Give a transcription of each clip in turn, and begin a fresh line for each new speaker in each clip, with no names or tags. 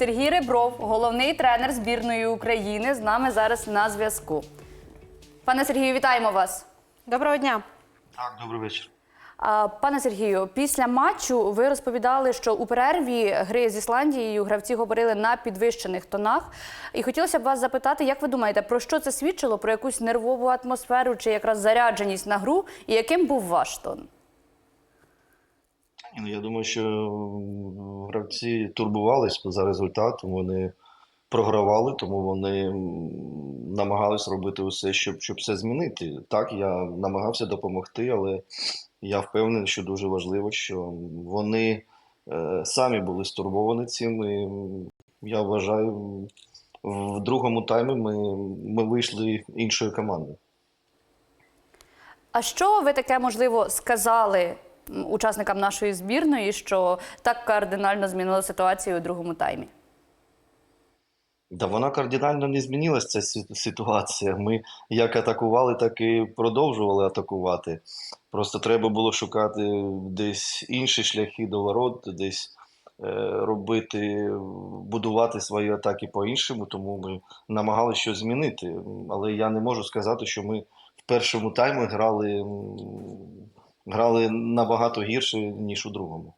Сергій Ребров, головний тренер збірної України, з нами зараз на зв'язку. Пане Сергію, вітаємо вас.
Доброго дня.
Так, добрий вечір.
Пане Сергію, після матчу ви розповідали, що у перерві гри з Ісландією гравці говорили на підвищених тонах. І хотілося б вас запитати, як ви думаєте, про що це свідчило? Про якусь нервову атмосферу чи якраз зарядженість на гру? І яким був ваш тон?
Ну, Я думаю, що гравці турбувались за результатом, вони програвали, тому вони намагались робити усе, щоб, щоб все змінити. Так, я намагався допомогти, але я впевнений, що дуже важливо, що вони е, самі були стурбовані цим. І я вважаю, в другому таймі ми, ми вийшли іншою командою.
А що ви таке можливо сказали учасникам нашої збірної, що так кардинально змінило ситуацію у другому таймі?
Да, вона кардинально не змінилася ця ситуація. Ми як атакували, так і продовжували атакувати. Просто треба було шукати десь інші шляхи до ворот, десь е, робити, будувати свої атаки по-іншому, тому ми намагалися щось змінити. Але я не можу сказати, що ми в першому таймі грали, грали набагато гірше, ніж у другому.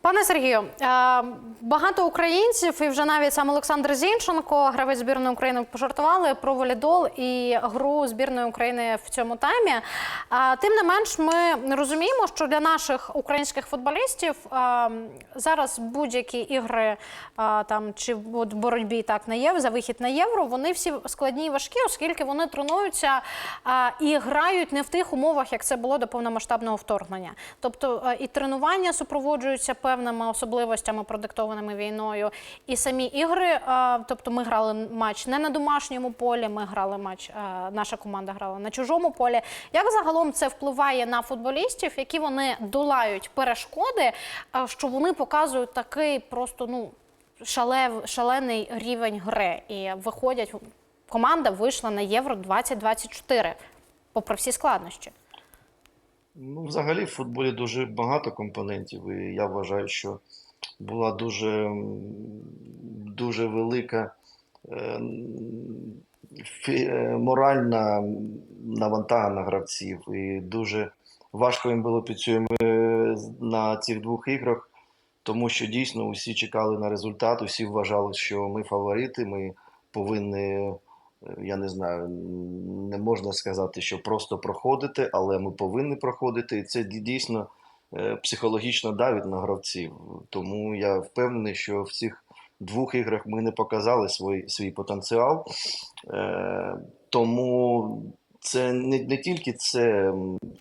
Пане Сергію, е, багато українців і вже навіть сам Олександр Зінченко, гравець збірної України, пожартували про волейбол і гру збірної України в цьому таймі. Тим не менш, ми розуміємо, що для наших українських футболістів е, зараз будь-які ігри е, там чи в боротьбі так на євро за вихід на євро, вони всі складні і важкі, оскільки вони тренуються е, і грають не в тих умовах, як це було до повномасштабного вторгнення. Тобто е, і тренування супроводжуються певними особливостями, продиктованими війною, і самі ігри. е, Тобто, ми грали матч не на домашньому полі, ми грали матч. е, Наша команда грала на чужому полі. Як загалом це впливає на футболістів, які вони долають перешкоди, е, що вони показують такий просто ну шалев, шалений рівень гри і виходять. Команда вийшла на євро 2024, попри всі складнощі.
Ну, взагалі, в футболі дуже багато компонентів, і я вважаю, що була дуже, дуже велика е, е, моральна навантага на гравців, і дуже важко їм було під цим е, на цих двох іграх, тому що дійсно усі чекали на результат, усі вважали, що ми фаворити, ми повинні я не знаю, не можна сказати, що просто проходити, але ми повинні проходити. І це дійсно е, психологічно давить на гравців. Тому я впевнений, що в цих двох іграх ми не показали свій, свій потенціал. Е, Тому це не, не тільки це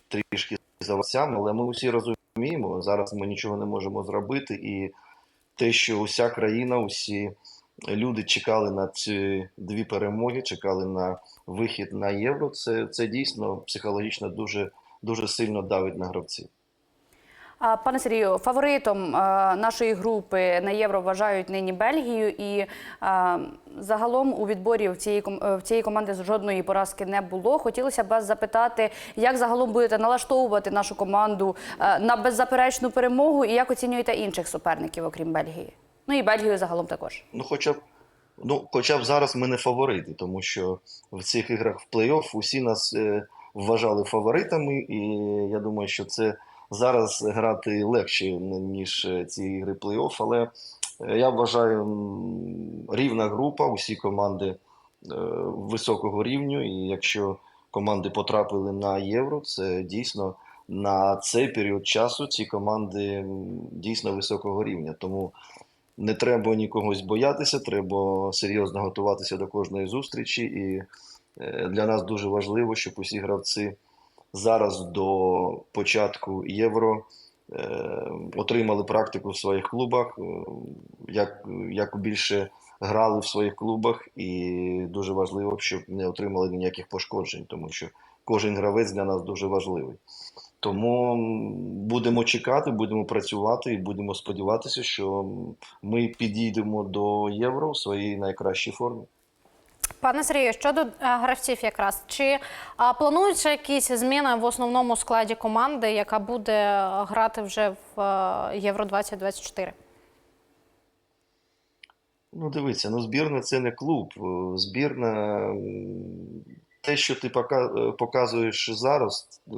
трішки за гравцями, але ми усі розуміємо, зараз ми нічого не можемо зробити. І те, що уся країна, усі люди чекали на ці дві перемоги, чекали на вихід на євро. Це, це дійсно психологічно дуже, дуже сильно давить на гравців.
Пане Сергію, фаворитом е, нашої групи на євро вважають нині Бельгію, і е, загалом у відборі в цієї в цієї команди жодної поразки не було. Хотілося б вас запитати, як загалом будете налаштовувати нашу команду е, на беззаперечну перемогу, і як оцінюєте інших суперників, окрім Бельгії? Ну і Бельгію загалом також.
Ну, хоча б, ну, хоча б зараз ми не фаворити, тому що в цих іграх в плей-офф усі нас е, вважали фаворитами, і я думаю, що це зараз грати легше, ніж е, ці ігри плей-офф. Але е, я вважаю рівна група, усі команди е, високого рівню. І якщо команди потрапили на євро, це дійсно на цей період часу ці команди дійсно високого рівня. Тому не треба нікогось боятися, треба серйозно готуватися до кожної зустрічі. І е, для нас дуже важливо, щоб усі гравці зараз до початку євро е, отримали практику в своїх клубах, е, як, як більше грали в своїх клубах, і дуже важливо, щоб не отримали ніяких пошкоджень, тому що кожен гравець для нас дуже важливий. Тому будемо чекати, будемо працювати і будемо сподіватися, що ми підійдемо до євро в своїй найкращій формі.
Пане Сергію, щодо е, гравців, якраз чи а, плануються якісь зміни в основному складі команди, яка буде е, грати вже в е, Євро 2024?
Ну, дивіться, ну збірна це не клуб. Е, Збірна те, що ти е, показуєш зараз, е,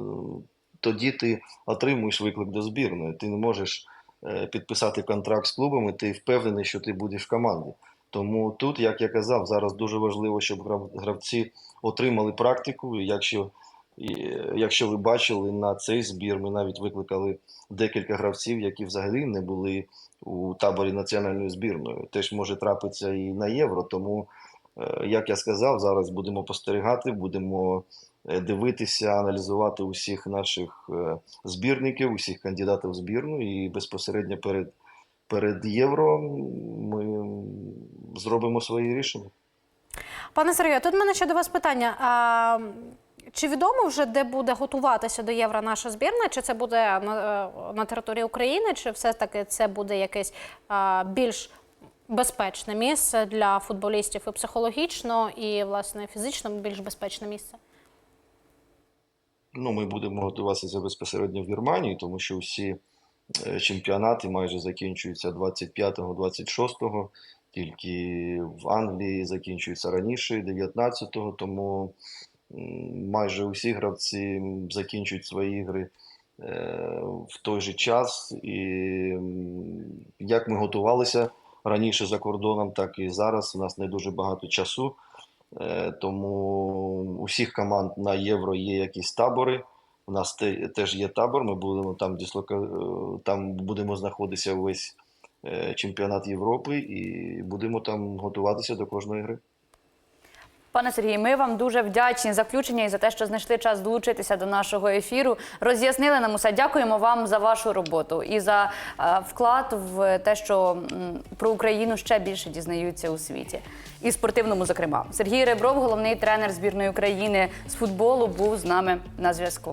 тоді ти отримуєш виклик до збірної. Ти не можеш е, підписати контракт з клубом, і ти впевнений, що ти будеш в команді. Тому тут, як я казав, зараз дуже важливо, щоб грав- гравці отримали практику. Якщо, якщо ви бачили на цей збір, ми навіть викликали декілька гравців, які взагалі не були у таборі національної збірної. Теж може трапитися і на євро. Тому, як я сказав, зараз будемо спостерігати, будемо е, дивитися, аналізувати усіх наших е, збірників, усіх кандидатів в збірну, і безпосередньо перед, перед євро ми зробимо свої рішення.
Пане Сергію, тут в мене ще до вас питання. А, чи відомо вже, де буде готуватися до євро наша збірна? Чи це буде на, е, на території України, чи все-таки це буде якесь а, більш безпечне місце для футболістів і психологічно, і власне фізично більш безпечне місце?
Ну, ми будемо готуватися безпосередньо в Германії, тому що всі е, чемпіонати майже закінчуються 25-26, тільки в Англії закінчуються раніше, 19-го, тому майже усі гравці закінчують свої ігри е, в той же час. І як ми готувалися раніше за кордоном, так і зараз. У нас не дуже багато часу. Е, Тому у всіх команд на євро є якісь табори. У нас теж є табор. Ми будемо там дислока... е, там будемо знаходитися весь е, чемпіонат Європи і будемо там готуватися до кожної гри.
Пане Сергій, ми вам дуже вдячні за включення і за те, що знайшли час долучитися до нашого ефіру. Роз'яснили нам усе. Дякуємо вам за вашу роботу і за е, вклад в те, що про Україну ще більше дізнаються у світі. І спортивному, зокрема. Сергій Ребров, головний тренер збірної України з футболу, був з нами на зв'язку.